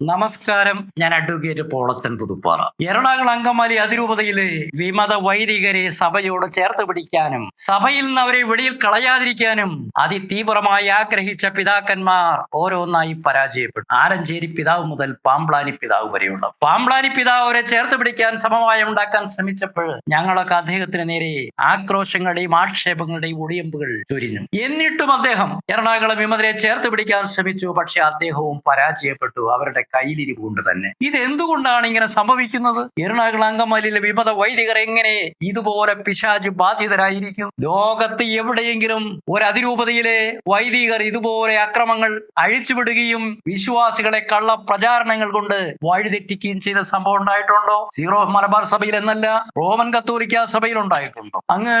നമസ്കാരം. ഞാൻ അഡ്വക്കേറ്റ് പോളച്ചൻ പുതുപ്പാറ. എറണാകുളം അങ്കമാലി അതിരൂപതയിലെ വിമത വൈദികരെ സഭയോട് ചേർത്ത് പിടിക്കാനും സഭയിൽ നിന്ന് അവരെ വെളിയിൽ കളയാതിരിക്കാനും അതിതീവ്രമായി ആഗ്രഹിച്ച പിതാക്കന്മാർ ഓരോന്നായി പരാജയപ്പെട്ടു. ആരഞ്ചേരി പിതാവ് മുതൽ പാമ്പ്ലാനി പിതാവ് വരെയുള്ള. പാമ്പ്ലാനി പിതാവ് അവരെ ചേർത്ത് പിടിക്കാൻ സമവായം ഉണ്ടാക്കാൻ ശ്രമിച്ചപ്പോൾ ഞങ്ങളൊക്കെ അദ്ദേഹത്തിന് നേരെ ആക്രോശങ്ങളുടെയും ആക്ഷേപങ്ങളുടെയും ഒടിയമ്പുകൾ ചൊരിഞ്ഞു. എന്നിട്ടും അദ്ദേഹം എറണാകുളം വിമതരെ ചേർത്ത് പിടിക്കാൻ ശ്രമിച്ചു. പക്ഷെ അദ്ദേഹവും പരാജയപ്പെട്ടു. അവരുടെ കയ്യിലിരിവ് കൊണ്ട് തന്നെ. ഇത് എന്തുകൊണ്ടാണ് ഇങ്ങനെ സംഭവിക്കുന്നത്? എറണാകുളം അങ്കമാലിയിലെ വിമത വൈദികർ എങ്ങനെ ഇതുപോലെ പിശാജ് ബാധിതരായിരിക്കും? ലോകത്ത് എവിടെയെങ്കിലും ഒരു അതിരൂപതയിലെ വൈദികർ ഇതുപോലെ അക്രമങ്ങൾ അഴിച്ചുവിടുകയും വിശ്വാസികളെ കള്ള പ്രചാരണങ്ങൾ കൊണ്ട് വഴിതെറ്റിക്കുകയും ചെയ്ത സംഭവം ഉണ്ടായിട്ടുണ്ടോ? സീറോ മലബാർ സഭയിൽ എന്നല്ല റോമൻ കത്തോലിക്ക സഭയിൽ ഉണ്ടായിട്ടുണ്ടോ? അങ്ങ്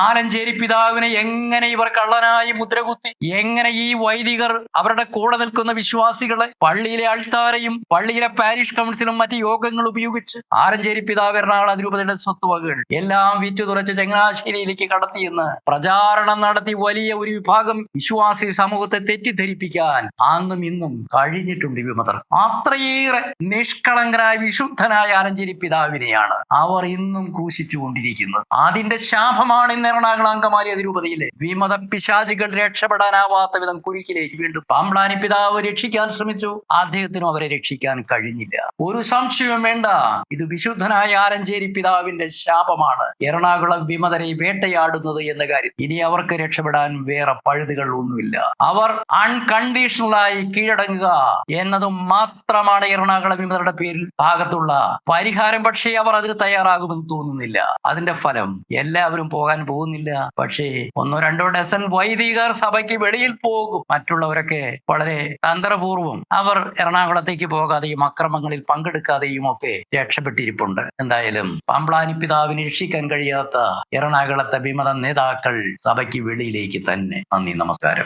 ആലഞ്ചേരി പിതാവിനെ എങ്ങനെ ഇവർ കള്ളനായി മുദ്രകുത്തി എങ്ങനെ ഈ വൈദികർ അവരുടെ കൂടെ നിൽക്കുന്ന വിശ്വാസികളെ പള്ളിയിലെ അൾത്താരയും പള്ളിയിലെ പാരിഷ് കൗൺസിലും മറ്റ് യോഗങ്ങൾ ഉപയോഗിച്ച് ആരഞ്ചേരി പിതാവ് എറണാകുളം അതിരൂപതയുടെ സ്വത്തുവകകൾ എല്ലാം വിറ്റുതുറച്ച് ചങ്ങനാശ്ശേരിയിലേക്ക് കടത്തിയെന്ന് പ്രചാരണം നടത്തി വലിയ ഒരു വിഭാഗം വിശ്വാസി സമൂഹത്തെ തെറ്റിദ്ധരിപ്പിക്കാൻ അന്നും ഇന്നും കഴിഞ്ഞിട്ടുണ്ട് വിമതർ അത്രയേറെ നിഷ്കളങ്കരായ വിശുദ്ധനായ ആരഞ്ചേരി പിതാവിനെയാണ് അവർ ഇന്നും ക്രൂശിച്ചുകൊണ്ടിരിക്കുന്നത്. അതിന്റെ ശാപമാണ് ഇന്ന് എറണാകുളം അങ്കമാലി അതിരൂപതയിലെ വിമത പിശാചികൾ രക്ഷപ്പെടാനാവാത്ത വിധം കുരുക്കിലേക്ക് വീണ്ടും പാമ്പ്ലാനി പിതാവ് രക്ഷിക്കാൻ ശ്രമിച്ചു. അദ്ദേഹത്തിനും അവരെ രക്ഷിക്കാൻ കഴിഞ്ഞില്ല. ഒരു സംശയവും വേണ്ട. ഇത് വിശുദ്ധനായ ആരഞ്ചേരി പിതാവിന്റെ ശാപമാണ്. എറണാകുളം വിമതരെ വേട്ടയാടുന്നത് എന്ന കാര്യം. ഇനി അവർക്ക് രക്ഷപ്പെടാൻ വേറെ പഴുതുകൾ ഒന്നുമില്ല. അവർ അൺകണ്ടീഷണലായി കീഴടങ്ങുക എന്നതും മാത്രമാണ് എറണാകുളം വിമതരുടെ പേരിൽ ഭാഗത്തുള്ള പരിഹാരം. പക്ഷേ അവർ അതിന് തയ്യാറാകുമെന്ന് തോന്നുന്നില്ല. അതിന്റെ ഫലം എല്ലാവരും പോകാൻ പോകുന്നില്ല. പക്ഷേ ഒന്നോ രണ്ടോ ഡസൻ വൈദികർ സഭയ്ക്ക് വെളിയിൽ പോകും. മറ്റുള്ളവരൊക്കെ വളരെ തന്ത്രപൂർവം അവർ എറണാകുളത്തേക്ക് പോകാതെയും അക്രമങ്ങളിൽ പങ്കെടുക്കാതെയും ഒക്കെ രക്ഷപ്പെട്ടിരിപ്പുണ്ട്. എന്തായാലും പാമ്പ്ലാനി പിതാവിന് രക്ഷിക്കാൻ കഴിയാത്ത എറണാകുളത്തെ വിമത നേതാക്കൾ സഭയ്ക്ക് വെളിയിലേക്ക് തന്നെ. നന്ദി നമസ്കാരം.